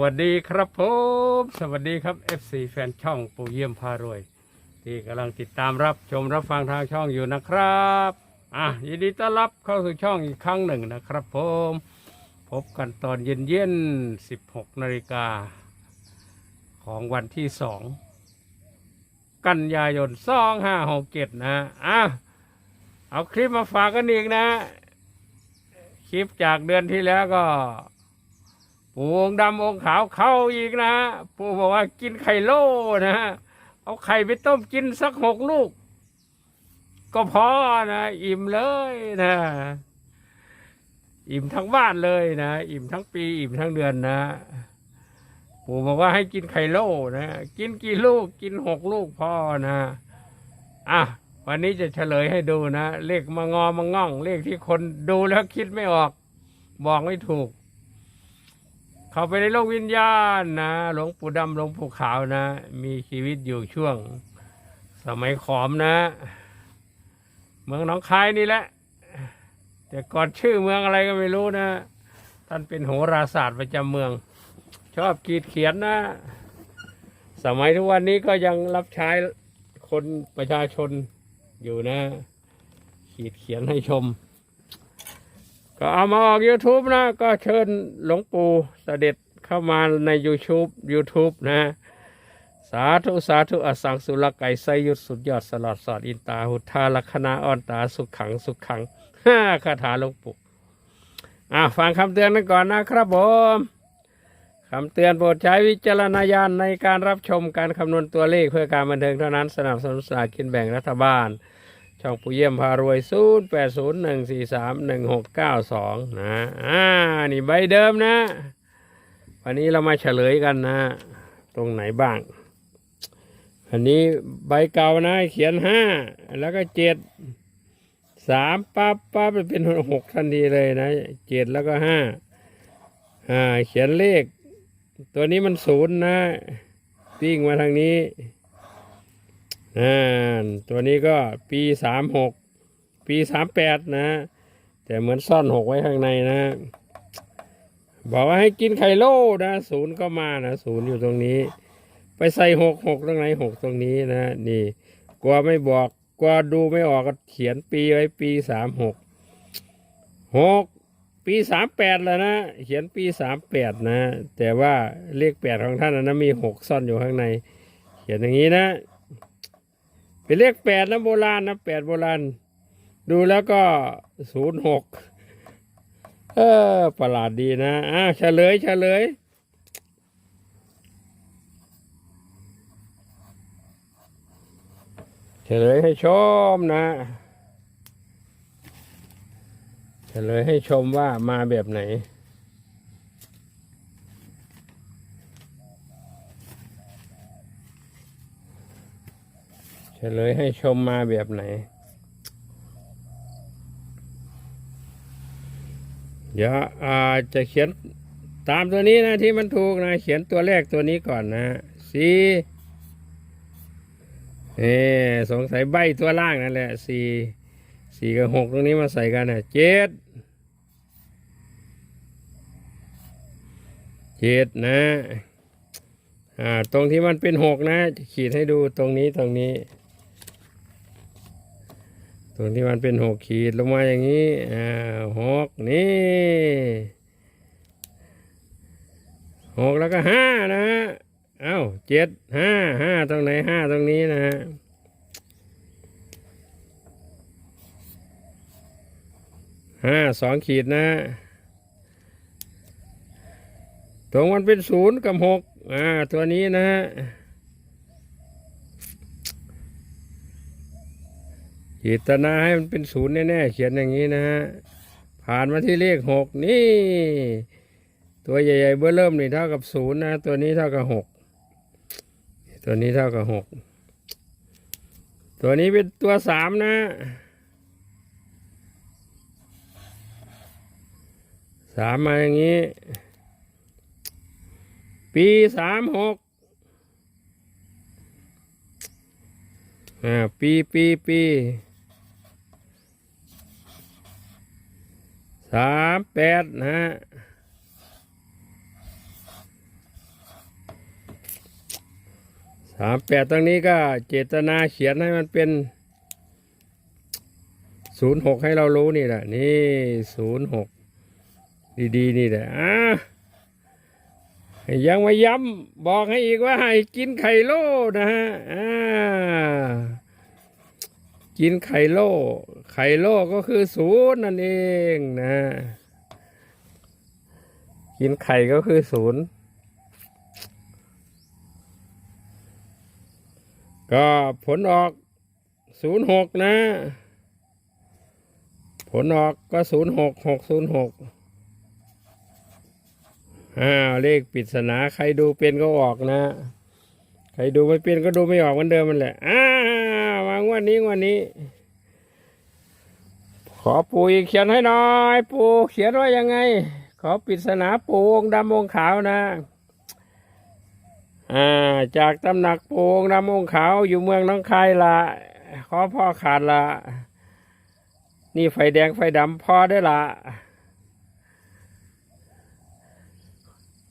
วัสดีครับผมสวัสดีครับ FC แฟนช่องปู่เยี่ยมพารวย ที่กำลังติดตามรับชมรับฟังทางช่องอยู่นะครับอะยินดีต้อนรับเข้าสู่ช่องอีกครั้งหนึ่งนะครับผม พบกันตอนเย็นเย็นๆ16นาฬิกาของวันที่สองกันยายน2567นะอะเอาคลิปมาฝากกันอีกนะ คลิปจากเดือนที่แล้วก็ องดำองขาวเข้าอีกนะปูบอกว่ากินไข่โล่นะเอาไข่ไปต้มกินสักหกลูก ก็พอนะอิ่มเลยนะ อิ่มทั้งบ้านเลยนะ อิ่มทั้งปี อิ่มทั้งเดือนนะปู่บอกว่าให้กินไข่โล่นะกินกี่ลูกกินหกลูกพอนะอะวันนี้จะเฉลยให้ดูนะ เลขมางอมาง่อง เลขที่คนดูแล้วคิดไม่ออก บอกไม่ถูก เข้าไปในโลกวิญญาณนะหลวงปู่ดำหลวงปู่ขาวนะ มีชีวิตอยู่ช่วง สมัยขอมนะ เมืองหนองคายนี่แหละ แต่ก่อนชื่อเมืองอะไรก็ไม่รู้นะ ท่านเป็นโหราศาสตร์ประจำเมือง ชอบขีดเขียนนะ สมัยทุกวันนี้ก็ยังรับใช้คนประชาชนอยู่นะขีดเขียนให้ชม ก็เอามาออก YouTube นะ ก็เชิญหลวงปู่เสด็จเข้ามาใน YouTube YouTube นะ สาธุ สาธุ อสังสุรไก่ไสยุดสุดยอดสลอดสอดอินตา หุทธาลัคนาอ่อนตาสุขขังสุขขังห้าคาถาหลวงปู่อะฟังคำเตือนกันก่อนนะครับผมคำเตือนโปรดใช้วิจารณญาณในการรับชมการคำนวณตัวเลขเพื่อการบันเทิงเท่านั้นสนับสนุนสลากกินแบ่งรัฐบาล ช่องปู่เยี่ยมพารวย0 8 0 1 4 3 1 6 9 2นะอ่านี่ใบเดิมนะ วันนี้เรามาเฉลยกันนะ ตรงไหนบ้าง อันนี้ใบเก่านะ เขียนห้าแล้วก็เจ็ดสามปั๊บปั๊บเป็นหกทันทีเลยนะเจ็ดแล้วก็ห้าอ่าเขียนเลข ตัวนี้มันศูนย์นะปิ้งมาทางนี้ อ่าตัวนี้ก็ปีสามหกปีสามแปดนะแต่เหมือนซ่อนหกไว้ข้างในนะ บอกว่าให้กินไข่โล่นะศูนย์ก็มานะศูนย์อยู่ตรงนี้ ไปใส่หกหกตรงไหนหกตรงนี้นะนี่กลัวไม่บอกกลัวดูไม่ออกก็เขียนปีไว้ปีสามหกหกปีสามแปดแล้วนะ เขียนปีสามแปดนะ แต่ว่าเลขแปดของท่านนะมีหกซ่อนอยู่ข้างใน เขียนอย่างนี้นะ เป็นเลขแปดนะโบราณนะแปดโบราณ ดูแล้วก็ศูนย์หกเออประหลาดดีนะอะเฉลยเฉลยเฉลยให้ชมนะเฉลยให้ชมว่ามาแบบไหน ฉลยให้ชมมาแบบไหน เดี๋ยวอาจะเขียนตามตัวนี้นะที่มันถูกนะ เขียนตัวแรกตัวนี้ก่อนนะสี่เอสงสัยใบตัวล่างนั่นแหละสี่สี่กับหกตรงนี้มาใส่กันนะเจ็ดเจ็ดนะอ่าตรงที่มันเป็นหกนะจะขีดให้ดูตรงนี้ตรงนี้ ตรงที่มันเป็นหกขีดลงมาอย่างนี้อ่าหกนี่หกแล้วก็ห้านะเอ้าเจ็ดห้าห้าตรงไหนห้าตรงนี้นะฮะห้าสองขีดนะตรงมันเป็นศูนย์กับหกอ่าตัวนี้นะฮะ จิตนาให้มันเป็นศูนย์แน่ๆเขียนอย่างนี้นะฮะผ่านมาที่เลขหกนี่ ตัวใหญ่ๆเบื้อเริ่มนี่เท่ากับศูนย์นะ ตัวนี้เท่ากับหกตัวนี้เท่ากับหกตัวนี้เป็นตัวสามนะสามมาอย่างนี้ ปีสามหกอ่าปีปีปี สามแปดนะฮะสามแปดตรงนี้ก็เจตนาเขียนให้มันเป็นศูนย์หกให้เรารู้นี่แหละ นี่ศูนย์หกดีๆ นี่แหละอะยังไม่ย้ำบอกให้อีกว่าให้กินไข่โลนะฮะอ่า กินไข่โล่ ไข่โล่ก็คือศูนย์นั่นเองนะ กินไข่ก็คือศูนย์ก็ผลออกศูนย์หกนะ ผลออกก็ศูนย์หกหกศูนย์หกอ้าวเลขปริศนาใครดูเป็นก็ออกนะ ใครดูไม่เป็นก็ดูไม่ออกเหมือนเดิมมันแหละอ้าววา งวันนี้วันนี้ ขอปู่อีกเขียนให้หน่อย ปู่เขียนว่ายังไง ขอปริศนาปู่องค์ดำองค์ขาวนะอ่าจากตำหนักปูองค์ดำองค์ขาวอยู่เมืองน้องคายละขอพ่อขาดละนี่ไฟแดงไฟดำพ่อได้ละ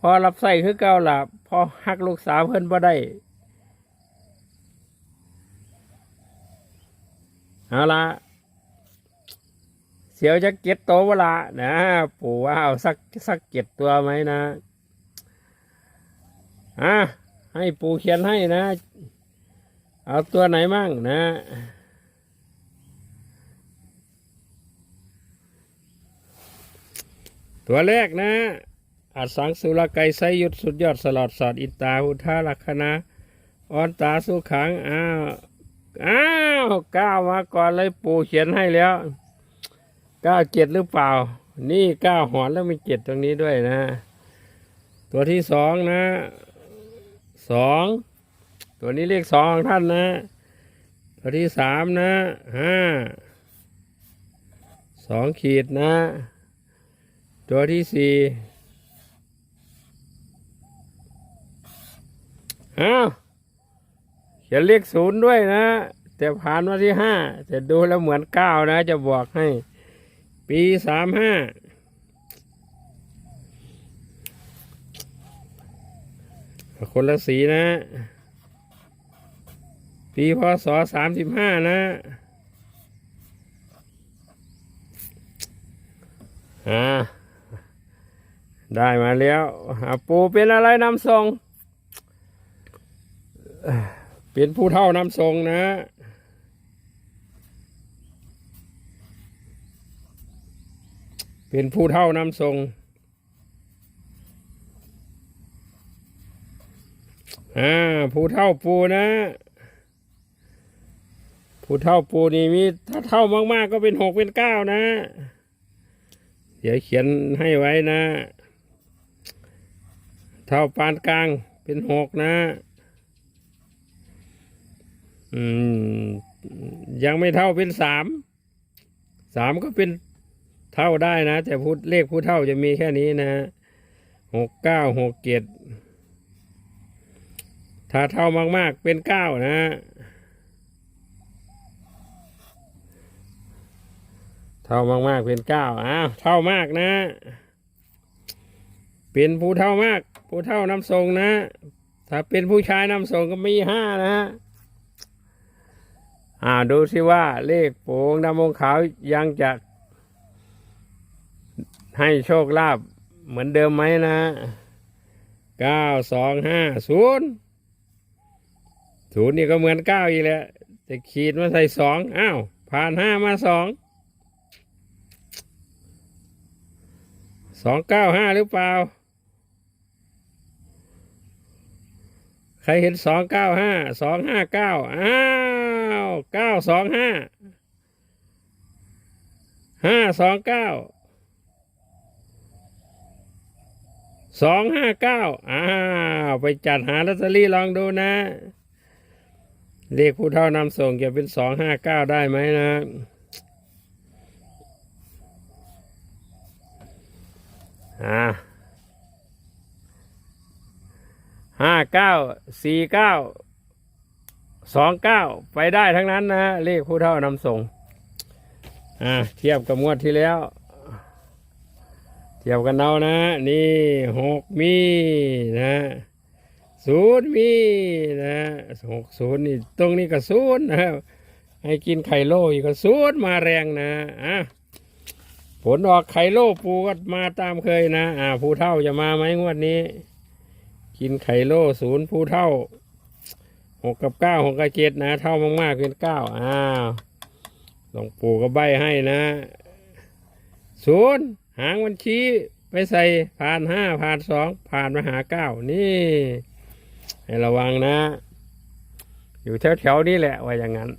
พ่อรับใส่คือเก่าละพ่อฮักลูกสาวเพิ่นบ่ได้ เอาละเสียวจะเก็ดโตวละนะ ปู่ว่าเอาสักสักเก็ดตัวไหมนะอะให้ปูเขียนให้นะ เอาตัวไหนมั่งนะตัวแรกนะอัดสังสุรไกรไซยุดสุดยอดสลอดสอดอิตาหุทาลักษณะออนตาสุขังอ้าว อ้าวก้าวมาก่อนเลยปูเขียนให้แล้วก้าวเจ็ดหรือเปล่า นี่ก้าวหอนแล้วมีเจ็ดตรงนี้ด้วยนะ ตัวที่สองนะสองตัวนี้เลขสองของท่านนะ ตัวที่สามนะห้าสองขีดนะ ตัวที่สี่อ้าว เขียนเลขศูนย์ด้วยนะ แต่ผ่านมาที่ห้าแต่ดูแล้วเหมือนเก้านะ จะบอกให้ ปีสามห้าคนละสีนะ ปีพศสามสิบห้านะอ่าได้มาแล้วอ่าปูเป็นอะไรนำทรง เป็นผู้เท่านำทรงนะ เป็นผู้เท่านำทรงอ่าผู้เท่าปูนะ ผู้เท่าปูนี่มีถ้าเท่ามากๆก็เป็นหกเป็นเก้านะ เดี๋ยวเขียนให้ไว้นะ เท่าปานกลางเป็นหกนะ อืม ยังไม่เท่าเป็นสามสามก็เป็นเท่าได้นะ แต่พูดเลขผู้เท่าจะมีแค่นี้นะหกเก้าหกเจ็ดถ้าเท่ามาก ๆ เป็นเก้านะเท่ามาก ๆ เป็นเก้าอ้าวเท่ามากนะ เป็นผู้เท่ามาก ผู้เท่านำทรงนะ ถ้าเป็นผู้ชายนำทรงก็มีห้านะ อ่าดูสิว่าเลขโป่งดำมงขาวยังจะ ให้โชคลาภเหมือนเดิมไหมนะเก้าสองห้าศูนย์ศูนย์นี่ก็เหมือนเก้าอีกแล้วแต่ขีดมาใส่สองอ้าวผ่านห้ามาสองสองเก้าห้าหรือเปล่า ใครเห็นสองเก้าห้าสองห้าเก้าอ้าว เก้าสองห้าห้าสองเก้าสองห้าเก้าอ้าวไปจัดหาลอตเตอรี่ลองดูนะ เลขผู้เท่านำส่งจะเป็นสองห้าเก้าได้ไหมนะอ่าห้าเก้าสี่เก้า สองเก้าไปได้ทั้งนั้นนะเลขผู้เท่านำส่งอ่าเทียบกับงวดที่แล้ว เทียบกันเอานะ นี่หกมีนะศูนย์มีนะหกศูนย์นี่ตรงนี้ก็ศูนย์นะให้กินไข่โลอีกก็ศูนย์มาแรงนะอะผลออกไข่โลปูก็มาตามเคยนะ อ่าผู้เท่าจะมาไหมงวดนี้ กินไข่โลศูนย์ผู้เท่า หกกับเก้าหกกับเจ็ดนะ เท่ามากๆเป็นเก้าอ้าวหลวงปู่ก็ใบให้นะศูนย์หางบัญชีไปใส่ผ่านห้าผ่านสองผ่านมาหาเก้านี่ ให้ระวังนะ อยู่แถวๆนี้แหละว่าอย่างนั้น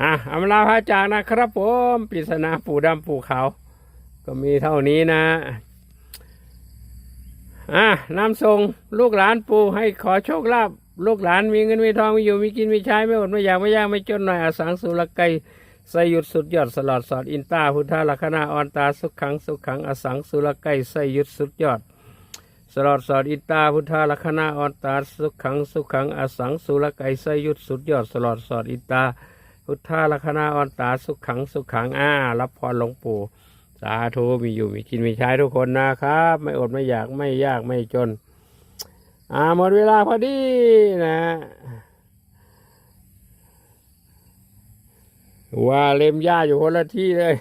อะอำลาพระจากนะครับผมปริศนาปู่ดำปู่ขาวก็มีเท่านี้นะอะนำส่งลูกหลานปู่ให้ขอโชคลาภ ลูกหลานมีเงินมีทองมีอยู่มีกินมีใช้ไม่อดไม่อยากไม่ยากไม่จนหน่อยอสังสุรไกสยุดสุดยอดสลอดสอดอินตาพุทธาลักษณะออนตาสุขขังสุขขังอสังสุรไกสยุดสุดยอดสลอดสอดอินตาพุทธาลักษณะออนตาสุขขังสุขขังอสังสุรไกสยุดสุดยอดสลอดสอดอินตาพุทธาลักษณะออนตาสุขขังสุขขังอ่ารับพรหลวงปู่สาธุมีอยู่มีกินมีใช้ทุกคนนะครับ ไม่อดไม่อยากไม่ยากไม่จน อ่าหมดเวลาพอดีนะ ว่าเล็มหญ้าอยู่คนละที่เลย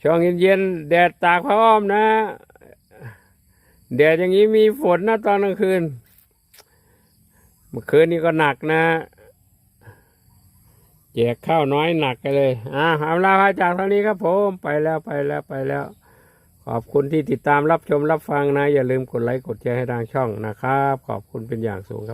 ช่วงเย็นๆแดดตากผ้าอ้อมนะ แดดอย่างนี้มีฝนนะตอนกลางคืน เมื่อคืนนี้ก็หนักนะแจกข้าวน้อยหนักกันเลย อ่าเอาลาพระจากเท่านี้ครับผม ไปแล้วไปแล้วไปแล้ว ขอบคุณที่ติดตามรับชมรับฟังนะ อย่าลืมกดไลค์กดแชร์ให้ทางช่องนะครับ ขอบคุณเป็นอย่างสูงครับ